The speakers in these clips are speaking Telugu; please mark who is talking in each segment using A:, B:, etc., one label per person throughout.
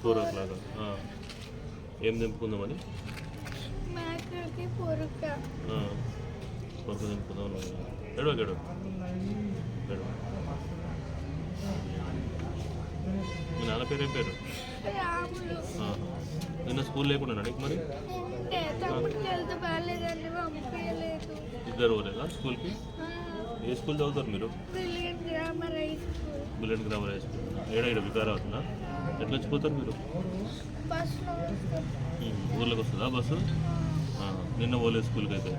A: ఫోర్ ఓ క్లాక్ ఏం తెంపుకుందామని
B: పొరుక
A: తెంపుకుందాం ఎడవ ఎడవ ఎడవ మీ నాన్న పేరు ఏం పేరు. నిన్న స్కూల్ లేకుండా నీకు మరి? ఇద్దరు పోలేదా స్కూల్కి? ఏ స్కూల్ చదువుతారు మీరు
B: Brilliant Grammar High School
A: Bullet Grammar School ఏడ ఇక్కడ వికారా అవుతుందా? ఎట్లా వచ్చిపోతారు మీరు? ఊర్లోకి వస్తుందా బస్సు? నిన్న పోలేదు స్కూల్కి అయితే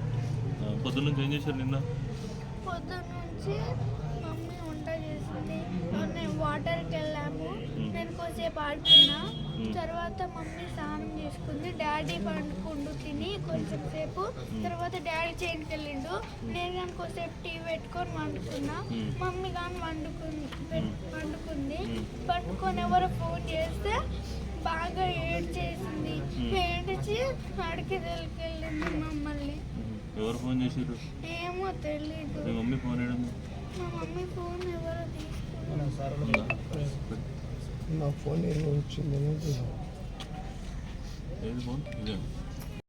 A: పొద్దున్న నుంచి ఏం చేశారు నిన్న?
B: పొద్దున్న నుంచి మమ్మీ వంట చేసింది. నేను వాటర్కి వెళ్ళాము. నేను కొద్దిసేపు ఆడుకున్నా. తర్వాత మమ్మీ స్నానం డాడీ పండుకుండు తిని కొంచెం సేపు. తర్వాత డాడీ చేనుకి వెళ్ళిండు నేను కానీ కొద్దిసేపు టీవీ పెట్టుకొని వండుకున్నా. మమ్మీ కానీ వండుకుంది. వండుకుంది పట్టుకొని ఎవరో ఫోన్ చేస్తే బాగా ఏడ్ చేసింది ఏడ్చి అడికి వెళ్ళింది మమ్మల్ని.
A: ఎవరు ఫోన్ చేసారు
B: ఏమో తెలీదు.
A: మీ మమ్మీ ఫోన్
B: మా మమ్మీ ఫోన్ ఎవరో తీసుకున్నారు
C: నా ఫోన్ ఏమో
A: 일본? 일본.